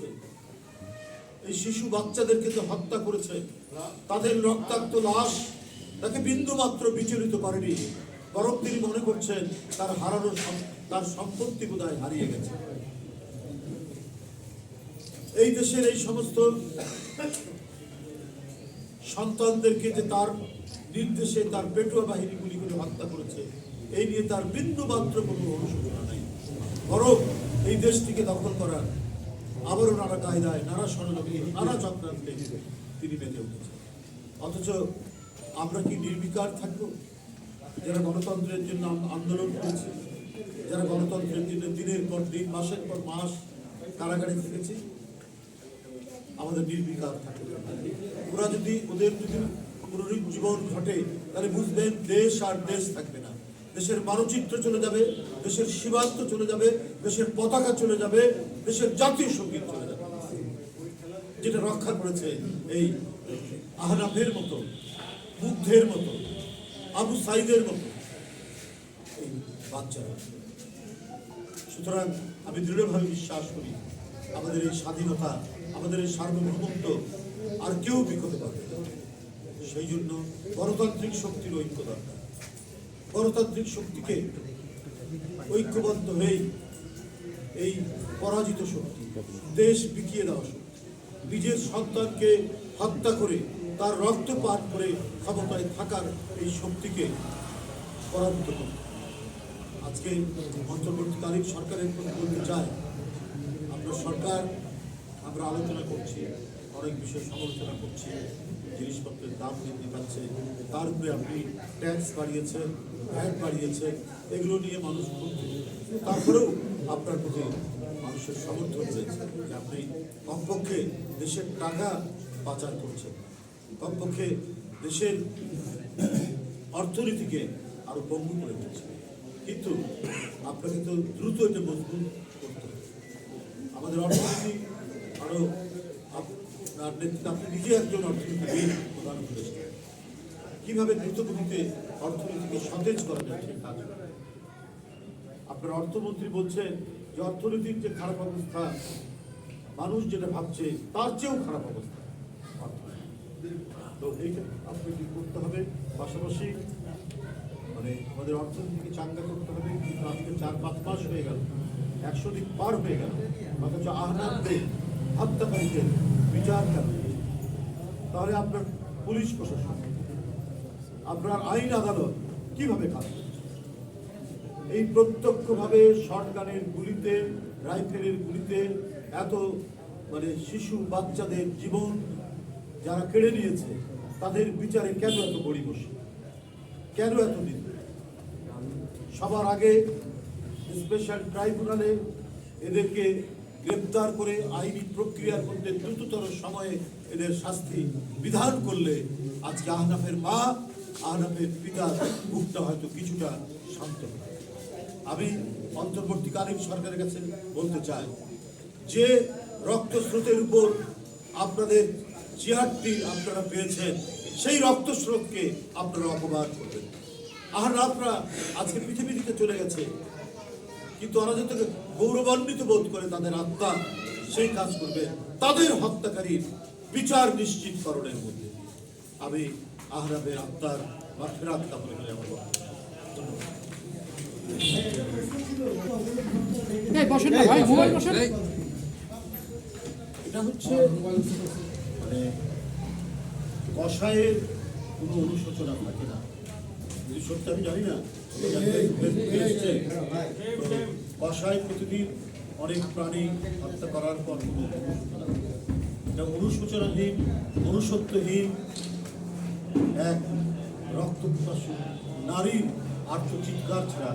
করেছে। এই শিশু বাচ্চাদেরকে যে হত্যা করেছে, তাদের রক্তাক্ত লাশ তাকে বিন্দু মাত্র বিচলিত করেনি, বরং তিনি মনে করছেন তার হারানো তার সম্পত্তি বোধহয় হারিয়ে গেছে। এই দেশের এই সমস্ত সন্তানদেরকে যে তার নির্দেশে তার পেটুয়া বাহিনী গুলি করে হত্যা করেছে, এই নিয়ে তার বিন্দু মাত্র কোনো অনুশোচনা নাই। বরং এই দেশটিকে দখল করার আবারও নানা কায়দায়, নানা ষড়যন্ত্রে, নানা চক্রান্তে তিনি মেতে উঠেছেন। অথচ আমরা কি নির্বিকার থাকব? যারা গণতন্ত্রের জন্য আন্দোলন করেছে, যারা গণতন্ত্রের জন্য দিনের পর দিন, মাসের পর মাস কারাগারে থেকেছে আমাদের নির্বিকার থাকে ওরা যদি ওদের যদি পুনরুজ্জীবন ঘটে, তাহলে বুঝবেন দেশ আর দেশ থাকবে না। দেশের মানচিত্র চলে যাবে, দেশের সীমান্ত চলে যাবে, দেশের পতাকা চলে যাবে, দেশের জাতীয় সংগীত চলে যাবে। যেটা রক্ষা করেছে এই আহনাফের মতো, বুদ্ধের মতো, আবু সাইদের মতো এই বাচ্চারা। সুতরাং আমি দৃঢ়ভাবে বিশ্বাস করি, আমাদের এই স্বাধীনতা, আমাদের এই সার্বভৌমত্ব আর কেউ বিকতে পারবে সেই জন্য গণতান্ত্রিক শক্তির ঐক্য দরকার। গণতান্ত্রিক শক্তিকে ঐক্যবদ্ধ হয়েই এই পরাজিত শক্তি, দেশ বিকিয়ে দেওয়া শক্তি, নিজের সন্তানকে হত্যা করে তার রক্তপাত করে ক্ষমতায় থাকার এই শক্তিকে পরাজিত করতে আজকে অন্তর্বর্তীকালীন সরকারের প্রতি বলতে চাই, আমরা সরকার, আমরা আলোচনা করছি, অনেক বিষয় সমালোচনা করছি, জিনিসপত্রের দাম বৃদ্ধি পাচ্ছে, তার উপরে আপনি ট্যাক্স বাড়িয়েছেন ভ্যাট বাড়িয়েছেন এগুলো নিয়ে মানুষ তারপরেও আপনার প্রতি মানুষের সমর্থন রয়েছে যে আপনি কমপক্ষে দেশের টাকা পাচার করছেন। কমপক্ষে দেশের অর্থনীতিকে আরও পঙ্গু করে দিচ্ছে কিন্তু আপনাকে তো দ্রুত এটা মজবুত করতে হবে। আমাদের অর্থনীতি আরও আপনার নেতৃত্বে, আপনি নিজে একজন অর্থনীতিবিদ, প্রধান উপদেষ্টা। কীভাবে দ্রুত গতিতে অর্থনীতিকে সতেজ করা যায় সেই কাজ আপনার অর্থমন্ত্রী বলছেন যে অর্থনীতির যে খারাপ অবস্থা, মানুষ যেটা ভাবছে, তার চেয়েও খারাপ অবস্থা। তো এইটা আপনাকে করতে হবে? পাশাপাশি মানে আমাদের অর্থনীতিকে চাঙ্গা করতে হবে, কিন্তু আজকে চার পাঁচ মাস হয়ে গেল, একশো দিন পার হয়ে গেল, অথচ আহ্নাদদের হত্যাকারীদের বিচার কেন তাহলে আপনার পুলিশ প্রশাসন আপনার আইন আদালত কীভাবে কাজ এই প্রত্যক্ষভাবে শর্টগানের গুলিতে, রাইফেলের গুলিতে এত মানে শিশু, বাচ্চাদের জীবন যারা কেড়ে নিয়েছে, তাদের বিচারে কেন এত বড়ি বসে? কেন এত দিন? সবার আগে স্পেশাল ট্রাইব্যুনালে এদেরকে গ্রেপ্তার করে আইনি প্রক্রিয়ার মধ্যে দ্রুততর সময়ে এদের শাস্তি বিধান করলে আজকে আহনাফের মা আহনাফের পিতার বুকটা হয়তো কিছুটা শান্ত আমি অন্তর্বর্তীকালীন সরকারের কাছে বলতে চাই যে রক্তস্রোতের উপর আপনাদের চেয়ারটি আপনারা পেয়েছেন, সেই রক্তস্রোতকে আপনারা অপমান করবেন। আর আপনারা আজকে পৃথিবী থেকে চলে গেছে, কিন্তু ওরা যাতে গৌরবান্বিত বোধ করে তাদের আত্মা সেই কাজ করবে। তাদের হত্যাকারীর বিচার নিশ্চিতকরণের মধ্যে আমি আহরাবের আত্মার বা ফেরাত কামনা করে বসেন এটা হচ্ছে মানে কষায়ের কোনো অনুশোচনা থাকে না। যদি সত্যি আমি জানি না কষায় প্রতিদিন অনেক প্রাণী হত্যা করার পর কোনো অনুশোচনাহীন অনুসত্যহীন এক রক্তপিপাসু নারীর আর্থ চিৎকার ছাড়া